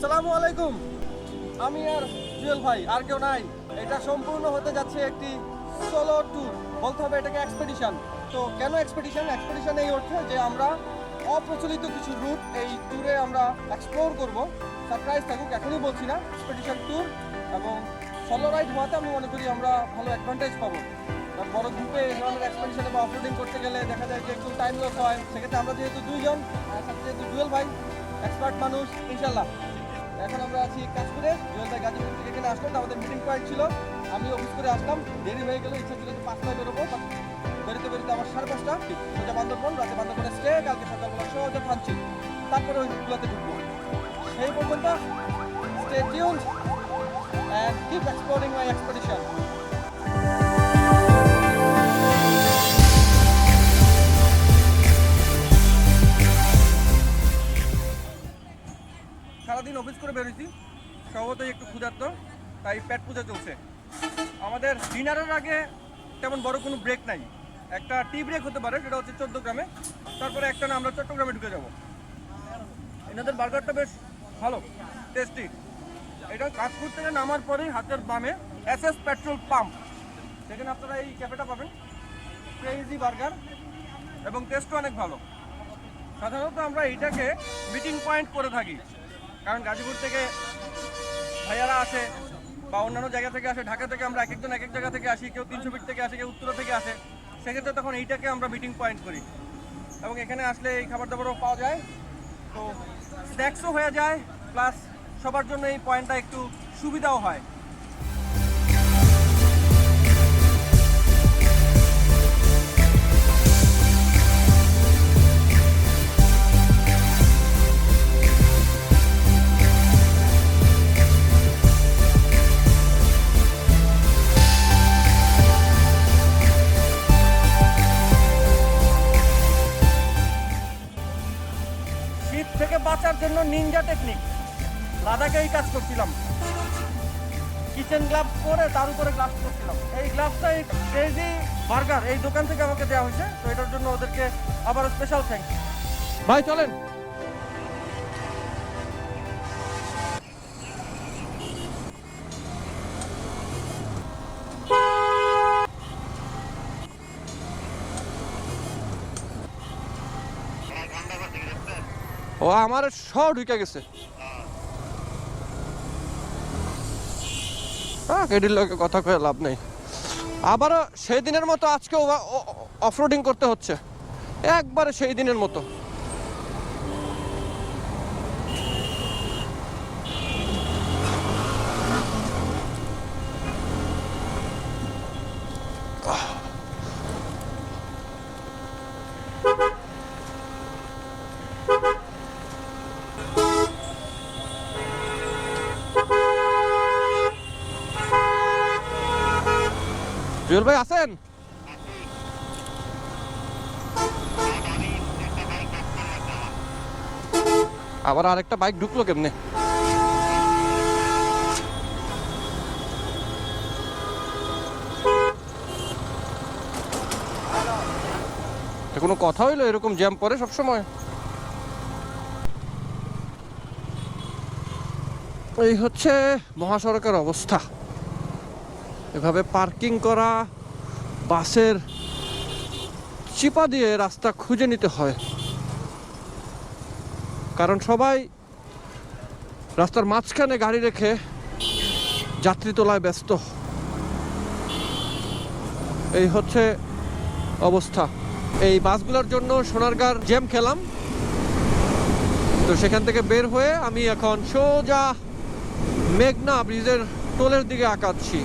আসসালামু আলাইকুম। আমি আর জুয়েল ভাই, আর কেউ নাই। এটা সম্পূর্ণ হতে যাচ্ছে একটি সোলো ট্যুর বলতে হবে এটাকে এক্সপেডিশন তো কেন এক্সপেডিশন এক্সপেডিশন এই অর্থে যে আমরা অপ্রচলিত কিছু রুট এই ট্যুরে আমরা এক্সপ্লোর করব। সারপ্রাইজ থাকুক, এখনই বলছি না। এক্সপেডিশন ট্যুর এবং সোলো রাইড হওয়াতে আমি মনে করি আমরা ভালো অ্যাডভান্টেজ পাবো। কারণ বড় গ্রুপে ধরনের এক্সপেডিশনে বা অফরোডিং করতে গেলে দেখা যায় যে একটু টাইম লস হয়। সেক্ষেত্রে আমরা যেহেতু দুইজন যেহেতু জুয়েল ভাই এক্সপার্ট মানুষ ইনশাল্লাহ এখন আমরা আছি কাজ করে ভাই গাজীপুর থেকে এখানে আসলাম আমাদের মিটিং পয়েন্ট ছিল। আমি অফিস করে আসলাম। দেরি হয়ে গেল ইচ্ছা ছিল যে পাঁচটায় বেরোবো বেরোতে বেরোতে আমার সাড়ে পাঁচটা। সোজা বান্দরবন, রাতে বান্দরবনে স্টে কালকে সকালবেলা সোজা থানছি তারপরে ওই গুলাতে ঢুকবো। সেই পর্যন্ত stay tune and keep exploring my expedition office করে বেরোছি স্বভাবতই একটু ক্ষুধার্ত, তাই পেট পূজা চলছে। আমাদের ডিনারের আগে তেমন বড় কোনো ব্রেক নাই। একটা টি ব্রেক হতে পারে, সেটা হচ্ছে চোদ্দ গ্রামে। তারপরে একটা না, আমরা চট্টগ্রামে ঢুকে যাব। এনাদের বার্গারটা বেশ ভালো টেস্টি এটা কাজপুর থেকে নামার পরেই হাতের বামে এস এস পেট্রোল পাম্প। সেখানে আপনারা এই ক্যাফেটা পাবেন। ক্রেজি বার্গার এবং টেস্টও অনেক ভালো। সাধারণত আমরা এইটাকে মিটিং পয়েন্ট করে থাকি। কারণ গাজীপুর থেকে ভাইয়ারা আসে বা অন্যান্য জায়গা থেকে আসে, ঢাকা থেকে আমরা এক একজন এক এক জায়গা থেকে আসি, কেউ তিনশো ফিট থেকে আসে, কেউ উত্তর থেকে আসে, সেক্ষেত্রে তখন এইটাকে আমরা মিটিং পয়েন্ট করি। এবং এখানে আসলে এই খাবার দাবারও পাওয়া যায়। তো স্ন্যাক্সও হয়ে যায় প্লাস সবার জন্য এই পয়েন্টটা একটু সুবিধাও হয়। জন্য নিনজা টেকনিক লাদাখে এই কাজ করছিলাম। কিচেন গ্লাভস পরে তার উপরে গ্লাভস করছিলাম এই গ্লাভসটা এই ক্রেজি বার্গার এই দোকান থেকে আমাকে দেওয়া হয়েছে, তো এটার জন্য ওদেরকে আবার স্পেশাল থ্যাঙ্কস ভাই, চলেন। আমার সব ঢুকে গেছে। হ্যাঁ কথা কয়ে লাভ নেই। আবারও সেই দিনের মতো আজকে অফরোডিং করতে হচ্ছে। একবারে সেই দিনের মতো। জুয়েল ভাই, আছেন? আবার আরেকটা বাইক ঢুকলো কেমনে? কোনো কথা হইল? এরকম জ্যাম পরে সব সময় এই হচ্ছে মহাসড়কের অবস্থা। এভাবে পার্কিং করা, বাসের চিপা দিয়ে রাস্তা খুঁজে নিতে হয়। কারণ সবাই রাস্তার মাঝখানে গাড়ি রেখে যাত্রী তোলায় ব্যস্ত। এই হচ্ছে অবস্থা। এই বাসগুলোর জন্য সোনারগাঁর জ্যাম খেলাম। তো সেখান থেকে বের হয়ে আমি এখন সোজা মেঘনা ব্রিজের টোলের দিকে আঁকাচ্ছি।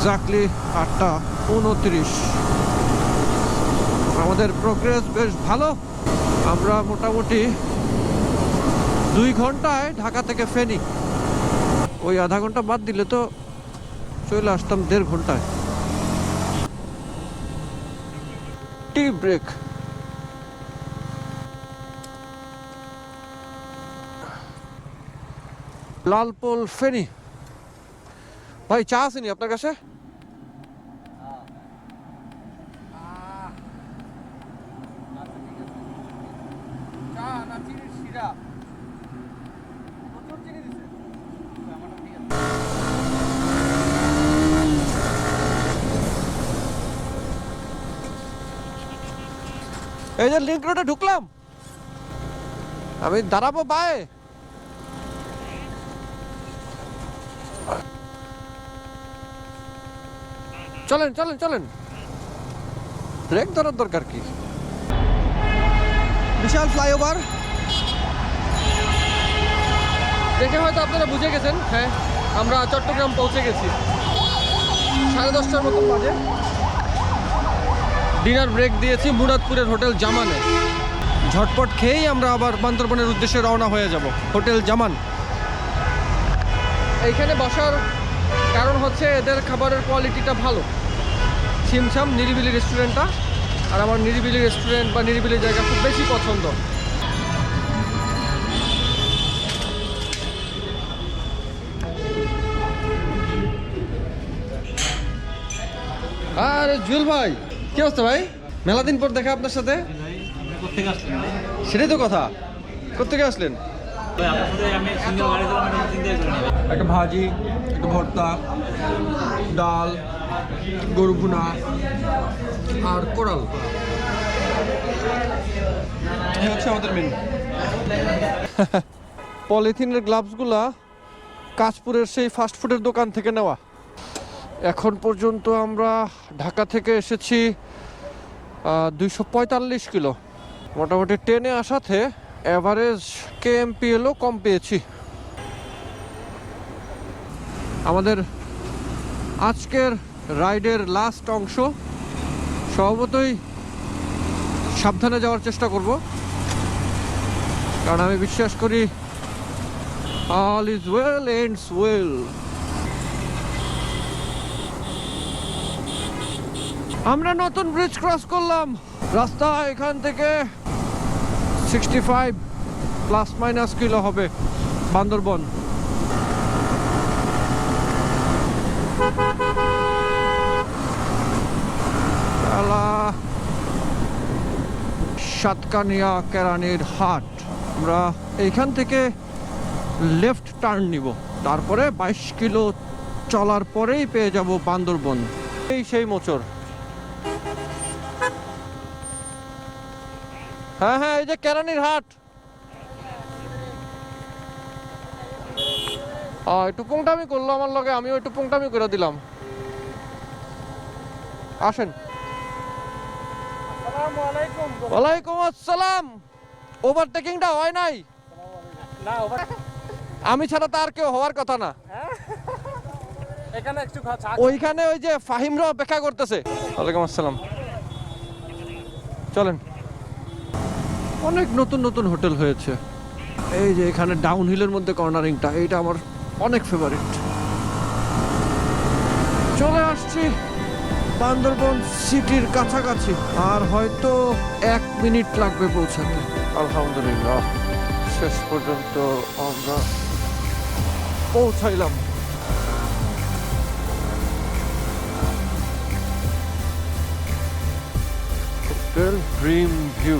এক্স্যাক্টলি আটটা উনত্রিশ। আমাদের প্রোগ্রেস বেশ ভালো। আমরা মোটামুটি দুই ঘন্টায় ঢাকা থেকে ফেনি। ওই আধা ঘণ্টা বাদ দিলে তো চলে আসতাম দেড় ঘন্টায়। Tea break. লালপোল ফেনি। ভাই, চা আসেনি আপনার কাছে? এই যে লিঙ্ক রোডে ঢুকলাম। আমি দাঁড়াবো বায়ে চলেন চলেন চলেন। ব্রেক ধরার দরকার কি? বিশাল ফ্লাইওভার। দেখে হয়তো আপনারা বুঝে গেছেন। হ্যাঁ আমরা চট্টগ্রাম পৌঁছে গেছি। সাড়ে দশটার মতন বাজে। ডিনার ব্রেক দিয়েছি মুরাদপুরের হোটেল জামানে। ঝটপট খেয়েই আমরা আবার বান্দরবনের উদ্দেশ্যে রওনা হয়ে যাব, হোটেল জামান। এইখানে বসার কারণ হচ্ছে এদের খাবারের কোয়ালিটিটা ভালো। ছিমছাম, নিরিবিলি রেস্টুরেন্টটা, আর আমার নিরিবিলি রেস্টুরেন্ট বা নিরিবিলি জায়গা খুব বেশি পছন্দ। আর জুল ভাই কি অবস্থা ভাই? মেলা দিন পর দেখা আপনার সাথে? সেটাই তো কথা। কোথেকে আসলেন। একটা ভাজি একটা ভর্তা ডাল গরু ভুনা আর কোরাল। এই হচ্ছে আমাদের মেনু পলিথিনের গ্লাভসগুলা কাশপুরের সেই ফাস্ট ফুডের দোকান থেকে নেওয়া। এখন পর্যন্ত আমরা ঢাকা থেকে এসেছি দুইশো পঁয়তাল্লিশ কিলো। মোটামুটি ট্রেনে আসাতে অ্যাভারেজ কেএমপি এলো কম পেয়েছি। আমাদের আজকের রাইডের লাস্ট অংশ। স্বভাবতই সাবধানে যাওয়ার চেষ্টা করব। কারণ আমি বিশ্বাস করি all is well ends well আমরা নতুন ব্রিজ ক্রস করলাম। রাস্তা এখান থেকে sixty five plus minus kilo হবে বান্দরবন। সাতকানিয়া কেরানির হাট। আমরা এইখান থেকে লেফট টার্ন নিব। তারপরে বাইশ কিলো চলার পরেই পেয়ে যাব বান্দরবন। এই সেই মোচর। হ্যাঁ হ্যাঁ এই যে কেরানির হাট। একটু পুংটামি করল আমার লগে আমি আমিও একটু পুংটামি করে দিলাম। আসেন। ওয়ালাইকুম আসসালাম। ওভারটেকিংটা হয় নাই? আমি ছাড়া তো আর কেউ হওয়ার কথা না। এখানে একটু ওইখানে ওই যে ফাহিমরা অপেক্ষা করতেছে। ওয়ালাইকুম আসসালাম। চলেন। অনেক নতুন নতুন হোটেল হয়েছে। এই যে এখানে ডাউন হিলের মধ্যে কর্নারিংটা এইটা আমার অনেক ফেভারিট চলে আসছি বান্দরবন সিটির কাছাকাছি আর হয়তো এক মিনিট লাগবে পৌঁছাতে। আলহামদুলিল্লাহ শেষ পর্যন্ত আমরা পৌঁছাইলাম। হোটেল ড্রিম ভিউ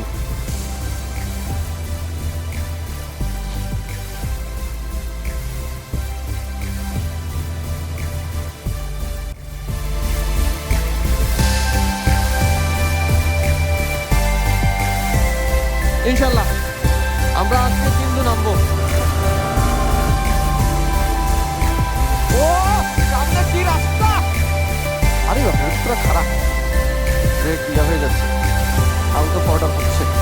ইনশাল্লাহ আমরা আজকে কিন্তু নামবো। ও সামনে কি রাস্তা? আরে বাবা পুরো খারাপ। Break the border function.